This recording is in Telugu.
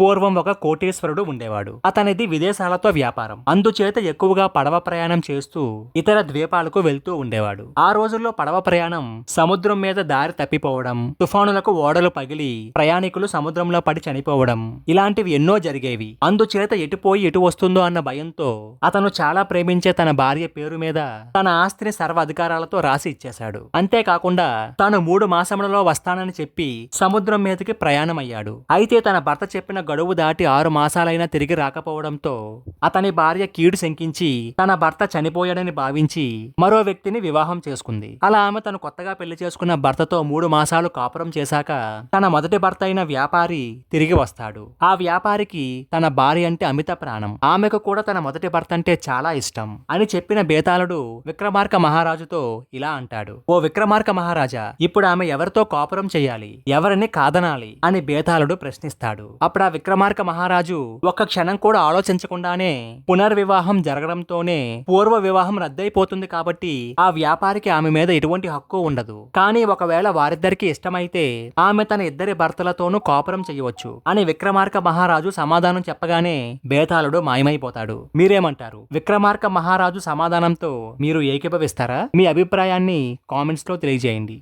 పూర్వం ఒక కోటేశ్వరుడు ఉండేవాడు. అతనిది విదేశాలతో వ్యాపారం. అందుచేత ఎక్కువగా పడవ ప్రయాణం చేస్తూ ఇతర ద్వీపాలకు వెళ్తూ ఉండేవాడు. ఆ రోజుల్లో పడవ ప్రయాణం సముద్రం మీద దారి తప్పిపోవడం తుఫానులకు ఓడలు పగిలి ప్రయాణికులు సముద్రంలో పడి చనిపోవడం ఇలాంటివి ఎన్నో జరిగేవి. అందుచేత ఎటుపోయి ఎటు వస్తుందో అన్న భయంతో అతను చాలా ప్రేమించే తన భార్య పేరు మీద తన ఆస్తిని సర్వ అధికారాలతో రాసి ఇచ్చేశాడు. అంతేకాకుండా తాను మూడు మాసములలో వస్తానని చెప్పి సముద్రం మీదకి ప్రయాణమయ్యాడు. అయితే తన భర్త చెప్పిన గడువు దాటి ఆరు మాసాలైనా తిరిగి రాకపోవడంతో అతని భార్య కీడు శంకించి తన భర్త చనిపోయాడని భావించి మరో వ్యక్తిని వివాహం చేసుకుంది. అలా ఆమె తను కొత్తగా పెళ్ళి చేసుకున్న భర్తతో మూడు మాసాలు కాపురం చేశాక తన మొదటి భర్త అయిన వ్యాపారి తిరిగి వస్తాడు. ఆ వ్యాపారికి తన భార్య అంటే అమిత ప్రాణం. ఆమెకు కూడా తన మొదటి భర్త అంటే చాలా ఇష్టం అని చెప్పిన బేతాళుడు విక్రమార్క మహారాజుతో ఇలా అంటాడు. ఓ విక్రమార్క మహారాజా ఇప్పుడు ఆమె ఎవరితో కాపురం చేయాలి? ఎవరిని కాదనాలి? అని బేతాళుడు ప్రశ్నిస్తాడు. అప్పుడు ఆ విక్రమార్క మహారాజు ఒక్క క్షణం కూడా ఆలోచించకుండానే పునర్వివాహం జరగడంతోనే పూర్వ వివాహం రద్దయిపోతుంది కాబట్టి ఆ వ్యాపారికి ఆమె మీద ఎటువంటి హక్కు ఉండదు. కానీ ఒకవేళ వారిద్దరికి ఇష్టమైతే ఆమె తన ఇద్దరి భర్తలతోనూ కాపురం చేయవచ్చు అని విక్రమార్క మహారాజు సమాధానం చెప్పగానే బేతాళుడు మాయమైపోతాడు. మీరేమంటారు? విక్రమార్క మహారాజు సమాధానంతో మీరు ఏకీభవిస్తారా? మీ అభిప్రాయాన్ని కామెంట్స్లో తెలియజేయండి.